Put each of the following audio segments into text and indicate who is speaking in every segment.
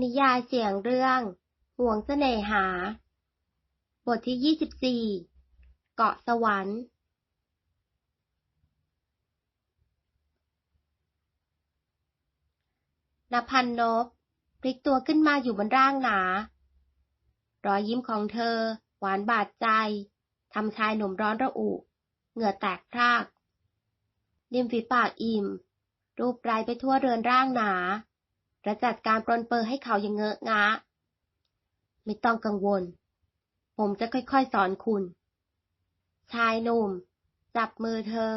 Speaker 1: นิยายเสียงเรื่องห่วงเสน่หา บทที่ยี่สิบสี่เกาะสวรรค์ นพันนบพลิกตัวขึ้นมาอยู่บนร่างหนา รอยยิ้มของเธอ หวานบาดใจ ทำชายหนุ่มร้อนระอุ เหงื่อแตกพรากริมฝีปากอิ่ม รูปไรไปทั่วเรือนร่างหนา และจัดการปรนเปอร์ให้เขาอย่างเงอะงะ ไม่ต้องกังวล ผมจะค่อยๆสอนคุณ ชายหนุ่ม จับมือเธอ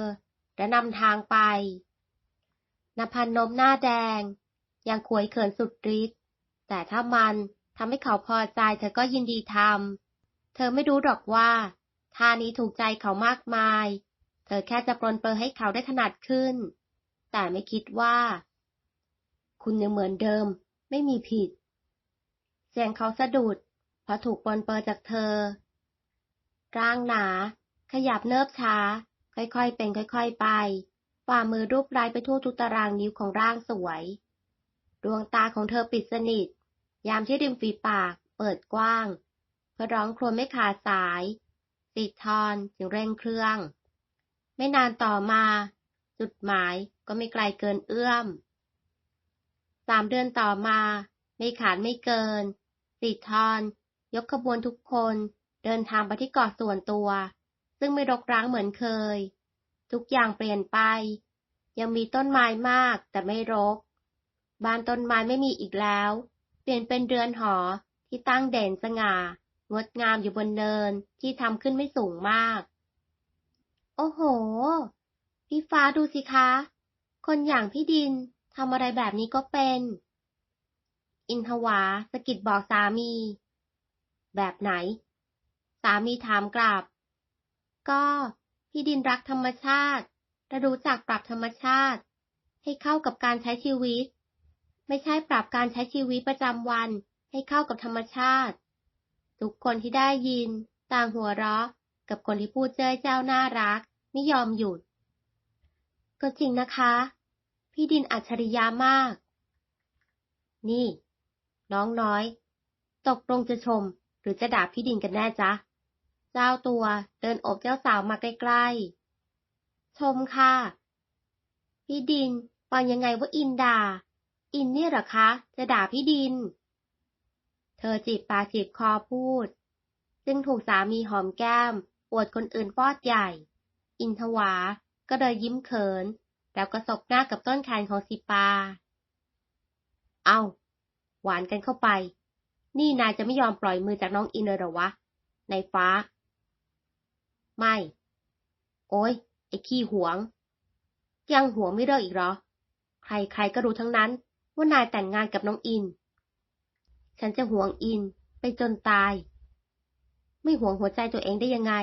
Speaker 1: และนำทางไปนภันนมหน้าแดง ยังขวยเขินสุดฤทธิ์แต่ถ้ามันทำให้เขาพอใจเธอก็ยินดีทำ เธอไม่รู้หรอกว่าท่านี้ถูกใจเขามากมาย เธอแค่จะปรนเปอร์ให้เขาได้ถนัดขึ้น แต่ไม่คิดว่า คุณยังเหมือนเดิม ไม่มีผิด เสียงเขาสะดุดเพราะถูกปนเปื้อจากเธอ ร่างหนา ขยับเนิบช้า ค่อยๆเป็นค่อยๆไป ฝ่ามือรูปรายไปทั่วทุกตารางนิ้วของร่างสวย ดวงตาของเธอปิดสนิท ยามที่ริมฝีปากเปิดกว้าง เพื่อร้องครวญไม่ขาดสายติดทอนจึงเร่งเครื่อง ไม่นานต่อมา จุดหมายก็ไม่ไกลเกินเอื้อมามเดือนต่อมา ไม่ขาดไม่เกินสิทอน ยกขบวนทุกคนเดินทางไปที่เกาะส่วนตัว ซึ่งไม่รกร้างเหมือนเคย ทุกอย่างเปลี่ยนไป ยังมีต้นไม้มากแต่ไม่รก บ้านต้นไม้ไม่มีอีกแล้ว เปลี่ยนเป็นเรือนหอที่ตั้งเด่นสง่า งดงามอยู่บนเนินที่ทำขึ้นไม่สูงมาก โอ้โห พี่ฟ้าดูสิคะ คนอย่างพี่ดิน ทำอะไรแบบนี้ก็เป็น อินทวาสกิดบอกสามี แบบไหน สามีถามกลับ ก็พี่ดินรักธรรมชาติและรู้จักปรับธรรมชาติ ให้เข้ากับการใช้ชีวิต ไม่ใช่ปรับการใช้ชีวิตประจำวันให้เข้ากับธรรมชาติ ทุกคนที่ได้ยิน ต่างหัวเราะ กับคนที่พูดเจ้ยเจ้าน่ารัก ไม่ยอมหยุด ก็จริงนะคะ พี่ดินอัจฉริยะมาก นี่ น้องน้อย ตกลงจะชม หรือจะด่าพี่ดินกันแน่จ๊ะ เจ้าตัวเดินอบเจ้าสาวมาใกล้ๆ ชมค่ะ พี่ดินฟังยังไงว่าอินด่า อินเนี่ยหรอคะ จะด่าพี่ดิน เธอจีบปากจีบคอพูด ซึ่งถูกสามีหอมแก้มปวดคนอื่นฟอดใหญ่ อินทวา ก็เลยยิ้มเขิน แล้วก็สบหน้ากับต้นแขนของสิปา เอาหวานกันเข้าไป นี่นายจะไม่ยอมปล่อยมือจากน้องอินเลยหรอวะ ในฟ้า ไม่ โอ้ยไอ้ขี้หวง ยังหวงไม่เลิกอีกหรอ ใครๆก็รู้ทั้งนั้น ว่านายแต่งงานกับน้องอิน ฉันจะหวงอินไปจนตาย ไม่หวงหัวใจตัวเองได้ยังไง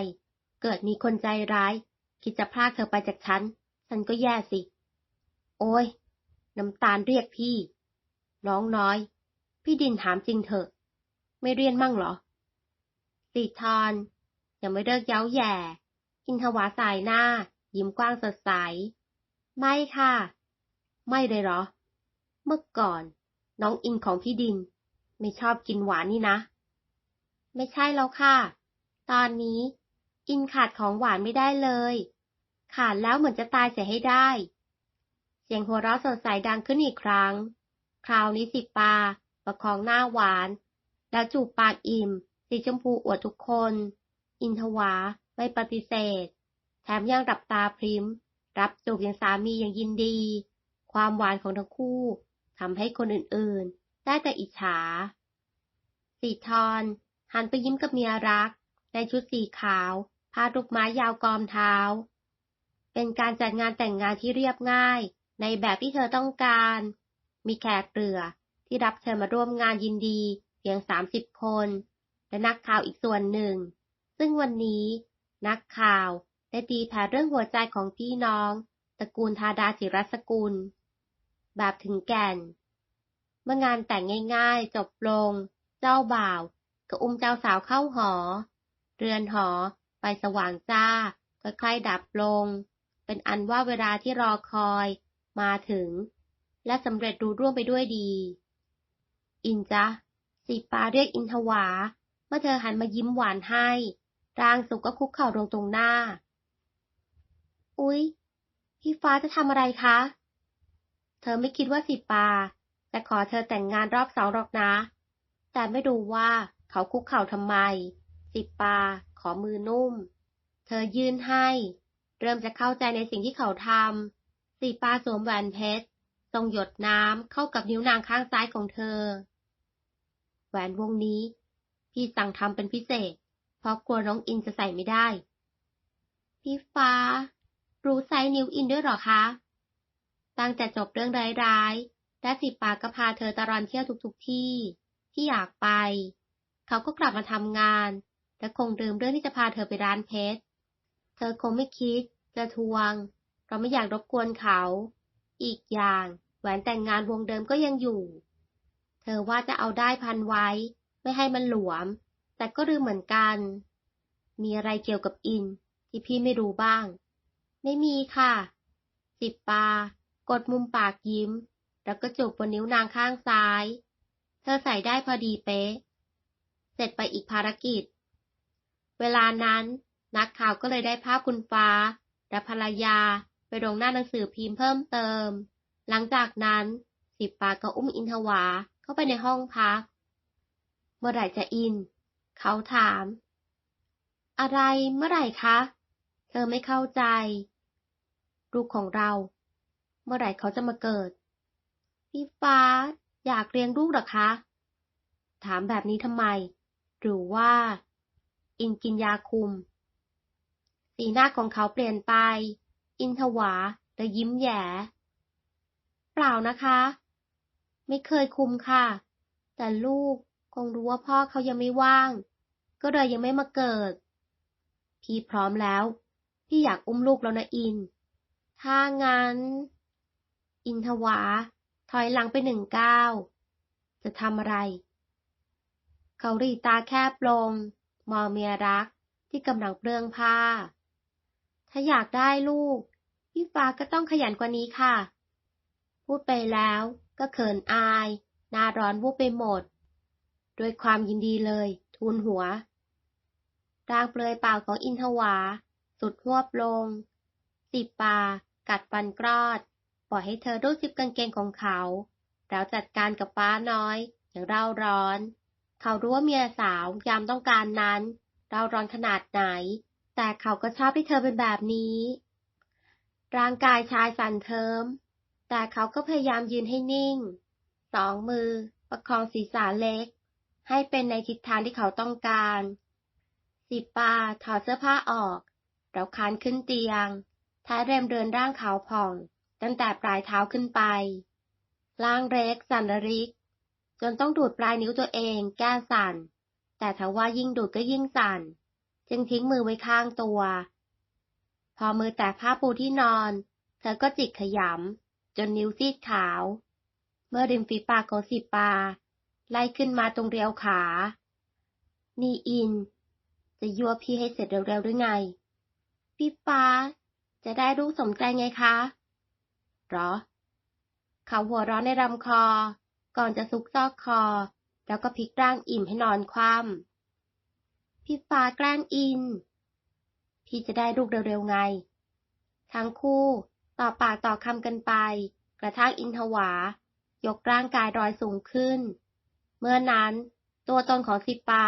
Speaker 1: เกิดมีคนใจร้าย คิดจะพลากเธอไปจากฉัน ฉันก็แย่สิ โอ้ย น้ำตาลเรียกพี่ น้องน้อย พี่ดินถามจริงเถอะ ไม่เรียนมั่งเหรอสีทอนอยังไม่เลิกเย้าแย่ อินทวาสายหน้า ยิ้มกว้างสดใส ไม่ค่ะ ไม่เลยเหรอ เมื่อก่อน น้องอินของพี่ดิน ไม่ชอบกินหวานนี่นะ ไม่ใช่แล้วค่ะ ตอนนี้ อินขาดของหวานไม่ได้เลย ขาดแล้วเหมือนจะตายเสียให้ได้ เสียงหัวเราะสดใสดังขึ้นอีกครั้ง คราวนี้สิปา ประคองหน้าหวาน แล้วจูบปากอิ่ม สีชมพูอวดทุกคน อินทวาไม่ปฏิเสธ แถมยังรับตาพริม รับจูบอย่างสามีอย่างยินดี ความหวานของทั้งคู่ทำให้คนอื่นๆ ได้แต่อิจฉา สีทอนหันไปยิ้มกับเมียรัก ในชุดสีขาวพาดุกไม้ยาวกอมเท้า เป็นการจัดงานแต่งงานที่เรียบง่าย ในแบบที่เธอต้องการ มีแขกเรือ ที่รับเชิญมาร่วมงานยินดีเพียงสามสิบคน และนักข่าวอีกส่วนหนึ่ง ซึ่งวันนี้ นักข่าวได้ตีแผ่เรื่องหัวใจของพี่น้อง ตระกูลธาดาจิรสกุล แบบถึงแก่น เมื่องานแต่งง่ายๆ จบลง เจ้าบ่าวก็อุ้มเจ้าสาวเข้าหอ เรือนหอไฟสว่างจ้าค่อยๆดับลง เป็นอันว่าเวลาที่รอคอย มาถึง และสำเร็จดูร่วงไปด้วยดี อินจ๊ะสีปาเรียกอินทวา เมื่อเธอหันมายิ้มหวานให้ร่างสุกก็คุกเข่าลงตรงหน้า อุ๊ย พี่ฟ้าจะทำอะไรคะ เธอไม่คิดว่าสิปาจะขอเธอแต่งงานรอบสองหรอกนะ แต่ไม่รู้ว่าเขาคุกเข่าทำไม สิปา ขอมือนุ่ม เธอยื่นให้ เริ่มจะเข้าใจในสิ่งที่เขาทำสิปาสวมแหวนเพชรทรงหยดน้ำเข้ากับนิ้วนางข้างซ้ายของเธอ แหวนวงนี้ พี่สั่งทำเป็นพิเศษ เพราะกลัวน้องอินจะใส่ไม่ได้ พี่ฟ้า รู้ไซส์นิ้วอินด้วยหรอคะ ตั้งแต่จบเรื่องร้ายๆและสิปาก็พาเธอตะรอนเที่ยวทุกๆที่ ที่อยากไป เขาก็กลับมาทำงาน และคงลืมเรื่องที่จะพาเธอไปร้านเพชร เธอคงไม่คิด จะทวง เราไม่อยากรบกวนเขา อีกอย่าง แหวนแต่งงานวงเดิมก็ยังอยู่ เธอว่าจะเอาได้พันไว้ ไม่ให้มันหลวม แต่ก็ลืมเหมือนกัน มีอะไรเกี่ยวกับอิน ที่พี่ไม่รู้บ้าง ไม่มีค่ะสิบปากดมุมปากยิ้ม แล้วก็จูบบนนิ้วนางข้างซ้าย เธอใส่ได้พอดีเป๊ะ เสร็จไปอีกภารกิจ เวลานั้น นักข่าวก็เลยได้ภาพคุณฟ้า และภรรยาไปลงหน้าหนังสือพิมพ์เพิ่มเติม หลังจากนั้นสิบปาก็อุ้มอินทวาเข้าไปในห้องพัก เมื่อไหร่จะอิน เขาถาม อะไรเมื่อไหร่คะ เธอไม่เข้าใจ ลูกของเรา เมื่อไหร่เขาจะมาเกิด พี่ฟ้าอยากเลี้ยงลูกหรอคะ ถามแบบนี้ทำไม หรือว่า อินกินยาคุม สีหน้าของเขาเปลี่ยนไป อินทวาและยิ้มแย่เปล่านะคะ ไม่เคยคุมค่ะ แต่ลูกคงรู้ว่าพ่อเขายังไม่ว่าง ก็เลยยังไม่มาเกิด พี่พร้อมแล้ว พี่อยากอุ้มลูกแล้วนะอิน ถ้างั้น อินทวาถอยหลังไปหนึ่งก้าว จะทำอะไร เขารีตาแคบลง มองเมียรักที่กำลังเปลืองผ้า ถ้าอยากได้ลูก พี่ฟ้าก็ต้องขยันกว่านี้ค่ะ พูดไปแล้วก็เขินอาย หน้าร้อนวูบไปหมด ด้วยความยินดีเลย ทูลหัวร่างเปลือยเปล่าของอินทวา สุดหวบลง สิบปา กัดฟันกรอด ปล่อยให้เธอรูดซิบกางเกงของเขา แล้วจัดการกับป้าน้อย อย่างเร่าร้อน เขารู้ว่าเมียสาวยามต้องการนั้น เร่าร้อนขนาดไหน แต่เขาก็ชอบที่เธอเป็นแบบนี้ ร่างกายชายสั่นเทิม แต่เขาก็พยายามยืนให้นิ่ง สองมือประคองศีรษะเล็ก ให้เป็นในทิศทางที่เขาต้องการ สิบปาถอดเสื้อผ้าออก แล้วคานขึ้นเตียง ท้ายเรมเดินร่างขาวผ่อง ตั้งแต่ปลายเท้าขึ้นไป ร่างเล็กสั่นระริก จนต้องดูดปลายนิ้วตัวเอง แก้สั่น แต่ถ้าว่ายิ่งดูดก็ยิ่งสั่น จึงทิ้งมือไว้ข้างตัว พอมือแตะผ้าปูที่นอน เธอก็จิกขยำ จนนิ้วซีดขาว เมื่อริมฝีปากของสิบปา ไล่ขึ้นมาตรงเรียวขา นี่อิน จะยั่วพี่ให้เสร็จเร็วๆหรือไง พี่ฟ้า จะได้รู้สมใจไงคะหรอ เขาหัวร้อนในลำคอ ก่อนจะซุกซอกคอ แล้วก็พลิกร่างอิ่มให้นอนคว่ำ พี่ฟ้าแกล้งอิน พี่จะได้ลูกเร็วๆไง ทั้งคู่ต่อปากต่อคำกันไป กระทั่งอินทวา ยกร่างกายรอยสูงขึ้น เมื่อนั้นตัวตนของสิปา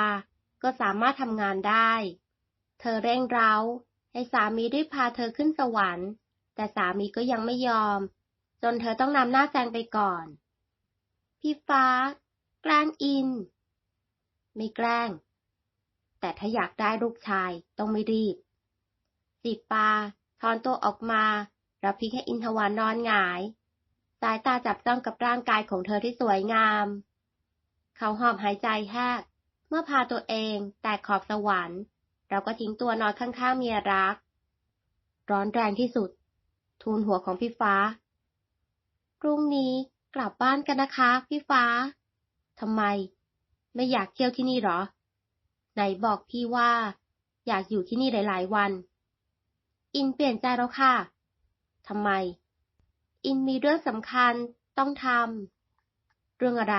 Speaker 1: ก็สามารถทำงานได้ เธอเร่งเร้า ให้สามีได้พาเธอขึ้นสวรรค์ แต่สามีก็ยังไม่ยอม จนเธอต้องนำหน้าแซงไปก่อน พี่ฟ้า แกล้งอิน ไม่แกล้ง แต่ถ้าอยากได้ลูกชายต้องไม่รีบสิปาถอนตัวออกมาแล้วพลิกให้อินทวานนอนหงาย สายตาจับจ้องกับร่างกายของเธอที่สวยงาม เขาหอบหายใจแหกเมื่อพาตัวเองแตกขอบสวรรค์ เราก็ทิ้งตัวนอนข้างๆเมียรัก ร้อนแรงที่สุด ทูลหัวของพี่ฟ้าพรุ่งนี้กลับบ้านกันนะคะ พี่ฟ้าทำไม ไม่อยากเที่ยวที่นี่หรอ ไหนบอกพี่ว่า อยากอยู่ที่นี่หลายๆวัน อินเปลี่ยนใจแล้วค่ะทำไม อินมีเรื่องสำคัญต้องทำเรื่องอะไร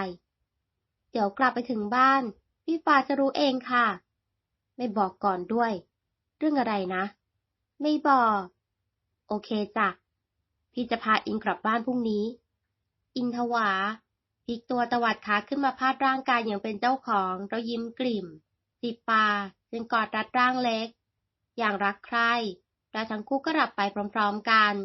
Speaker 1: เดี๋ยวกลับไปถึงบ้าน พี่ฟ้าจะรู้เองค่ะ ไม่บอกก่อนด้วย เรื่องอะไรนะ ไม่บอก โอเคจ้ะพี่จะพาอิงกลับบ้านพรุ่งนี้ อิงทวาพลิกตัวตวัดขาขึ้นมาพาดร่างกายอย่างเป็นเจ้าของแล้วยิ้มกลิ่ม สิปาจึงกอดรัดร่างเล็ก อย่างรักใคร่แล้ทั้งคู่ก็หลับไปพร้อมๆกัน